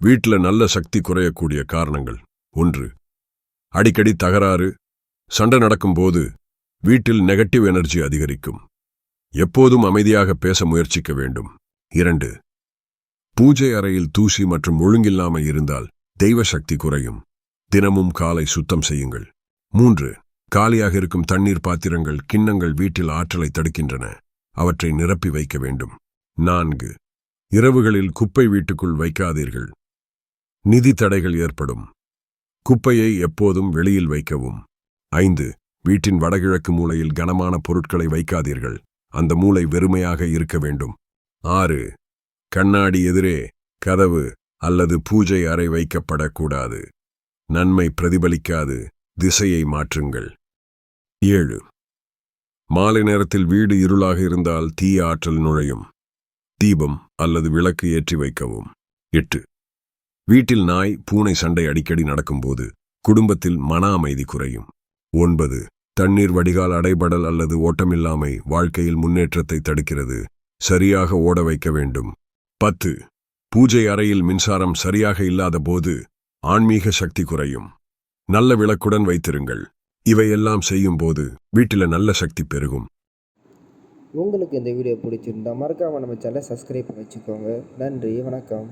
வீட்டில் நல்ல சக்தி குறையக்கூடிய காரணங்கள். ஒன்று அடிக்கடி தகராறு சண்டை நடக்கும்போது வீட்டில் நெகட்டிவ் எனர்ஜி அதிகரிக்கும். எப்போதும் அமைதியாக பேச முயற்சிக்க வேண்டும். இரண்டு பூஜை அறையில் தூசி மற்றும் ஒழுங்கில்லாமல் இருந்தால் தெய்வ சக்தி குறையும். தினமும் காலை சுத்தம் செய்யுங்கள். மூன்று காலியாக இருக்கும் தண்ணீர் பாத்திரங்கள் கிண்ணங்கள் வீட்டில் ஆற்றலை தடுக்கின்றன. அவற்றை நிரப்பி வைக்க வேண்டும். நான்கு இரவுகளில் குப்பை வீட்டுக்குள் வைக்காதீர்கள். நிதி தடைகள் ஏற்படும். குப்பையை எப்போதும் வெளியில் வைக்கவும். ஐந்து வீட்டின் வடகிழக்கு மூலையில் கனமான பொருட்களை வைக்காதீர்கள். அந்த மூளை வெறுமையாக இருக்க வேண்டும். ஆறு கண்ணாடி எதிரே கதவு அல்லது பூஜை அறை வைக்கப்படக்கூடாது. நன்மை பிரதிபலிக்காது. திசையை மாற்றுங்கள். ஏழு மாலை நேரத்தில் வீடு இருளாக இருந்தால் தீய ஆற்றல் நுழையும். தீபம் அல்லது விளக்கு ஏற்றி வைக்கவும். எட்டு வீட்டில் நாய் பூனை சண்டை அடிக்கடி நடக்கும்போது குடும்பத்தில் மன அமைதி குறையும். ஒன்பது தண்ணீர் வடிகால் அடைபடல் அல்லது ஓட்டமில்லாமை வாழ்க்கையில் முன்னேற்றத்தை தடுக்கிறது. சரியாக ஓட வைக்க வேண்டும். பத்து பூஜை அறையில் மின்சாரம் சரியாக இல்லாத போது ஆன்மீக சக்தி குறையும். நல்ல விளக்குடன் வைத்திருங்கள். இவையெல்லாம் செய்யும்போது வீட்டில நல்ல சக்தி பெருகும். உங்களுக்கு இந்த வீடியோ பிடிச்சிருந்தா மறக்காமல் நம்ம சேனலை சப்ஸ்கிரைப் பண்ணி வச்சுக்கோங்க. நன்றி வணக்கம்.